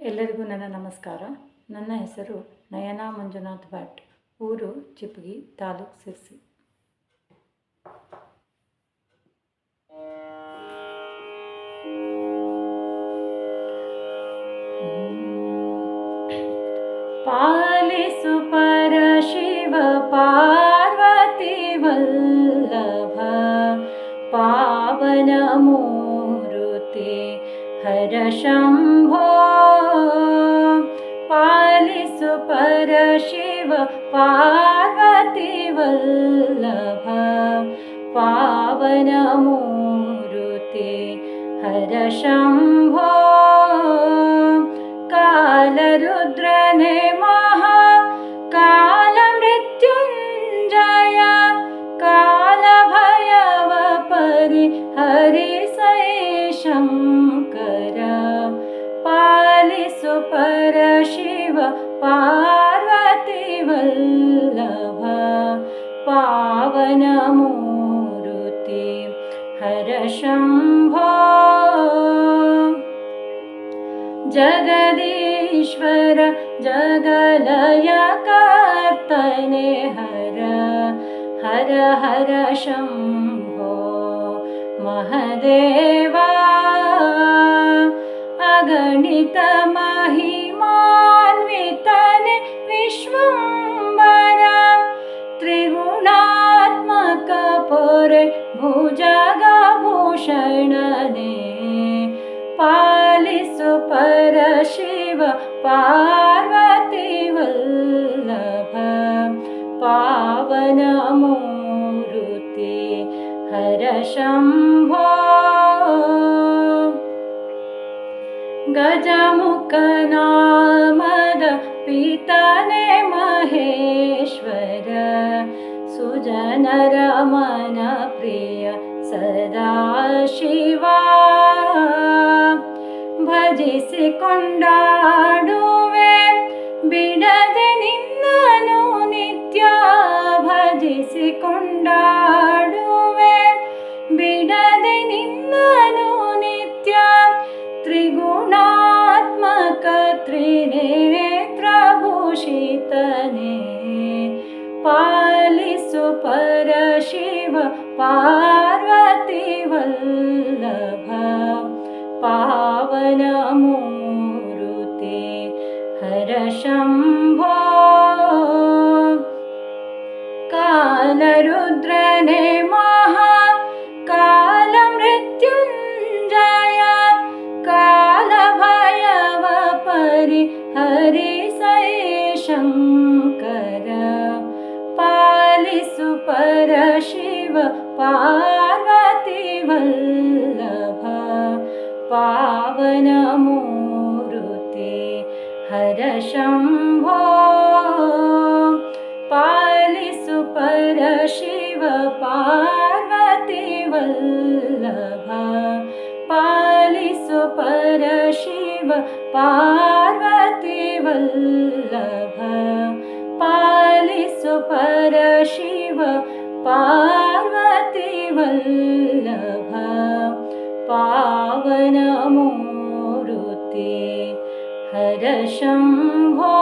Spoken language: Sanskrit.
ಎಲ್ಲರಿಗೂ ನನ್ನ ನಮಸ್ಕಾರ ನನ್ನ ಹೆಸರು ನಯನಾ ಮಂಜುನಾಥ್ ಭಟ್ ಊರು ಚಿಪ್ಪಗಿ ತಾಲೂಕು ಸಿರ್ಸಿ ಪಾಲಿಸು ಪರಶಿವ ಪಾರ್ವತಿ ವಲ್ಲಭ ಪಾವನ ಮೂರುತಿ ಹರ ಶಂಭೋ शिव पार्वती वल्लभ पावनमुरुते हरशंभो काल रुद्रने महा। कालमृत्युञ्जय। कालभयव परि हरिशैषं कर पालिसुपर शिव पा पावनमूरुति हर शम्भो जगदीश्वर जगलयकर्तने हर हर हर शम्भो। महदेवा अगणितमहिमान्वितने विश्वम्बर भुजगभूषणने पालिसु परशिव पार्वती वल्लभ पावनमूरुति हर शम्भो गजमुखनामद सुजनरमन प्रिय सदा शिवा ಭಜಿಸಿಕೊಂಡಾಡುವೆ ಬಿಡದೆ ನಿನ್ನನು ನಿತ್ಯ ಭಜಿಸಿಕೊಂಡಾಡುವೆ पार्वती वल्लभ पावनमूरुते हरशम्भो पार्वती वल्लभ पावनमूरुते हर शम्भो पालिसु परशिव पार्वती वल्लभ पालिसु परशिव पार्वती वल्लभ परशिव पार्वती वल्लभ हर शम्भो